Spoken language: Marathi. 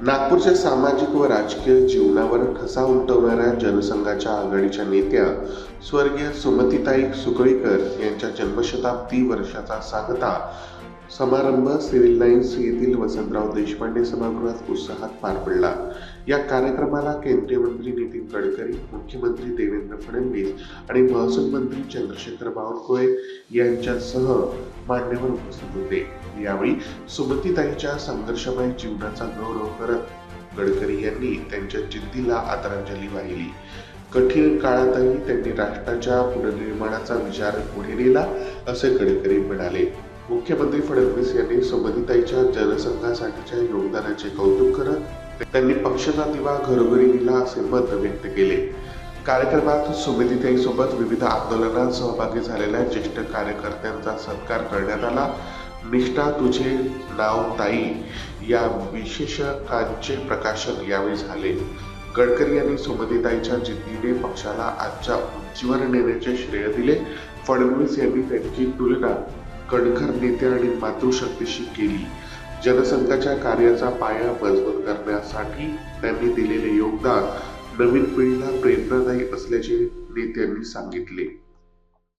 नागपूरच्या सामाजिक व राजकीय जीवनावर ठसा उमटवणाऱ्या जनसंघाच्या आघाडीच्या नेत्या स्वर्गीय सुमतीताई सुकळीकर यांच्या जन्मशताब्दी वर्षाचा सांगता समारंभ सिव्हिल लाईन्स येथील वसंतराव देशपांडे सभागृहात उत्साहात पार पडला. या कार्यक्रमाला केंद्रीय मंत्री नितीन गडकरी मुख्यमंत्री देवेंद्र फडणवीस आणि महसूल मंत्री चंद्रशेखर बावनकुळे यांच्यासह मान्यवर उपस्थित होते. यावेळी सुमतीताईच्या संघर्षमय जीवनाचा गौरव करत गडकरी यांनी त्यांच्या जिद्दीला आदरांजली वाहिली. कठीण काळातही त्यांनी राष्ट्राच्या पुनर्निर्माणाचा विचार पुढे नेला असे गडकरी म्हणाले. मुख्यमंत्री फडणवीस यांनी सुमतीताईच्या जनसंघासाठीच्या योगदानाचे कौतुक करत त्यांनी पक्षाचा दिवा घरोघरी दिला असे मत व्यक्त केले. कार्यक्रमात सुमेधिताई सोबत विविध आंदोलनात सहभागी झालेल्या ज्येष्ठ कार्यकर्त्यांचा सत्कार करण्यात आला. निष्ठा तुझे नाव ताई या विशेषकांचे प्रकाशन यावेळी झाले. गडकरी यांनी सुमतीताईच्या जिद्दीने पक्षाला आजच्या उंचीवर नेण्याचे श्रेय दिले. फडणवीस यांनी त्यांची तुलना कणखर नेते आणि मातृशक्तीशी केली. जनसंघाच्या कार्याचा पाया मजबूत करण्यासाठी त्यांनी दिलेले योगदान नवीन पिढीला प्रेरणादायी असल्याचे नेत्यांनी सांगितले.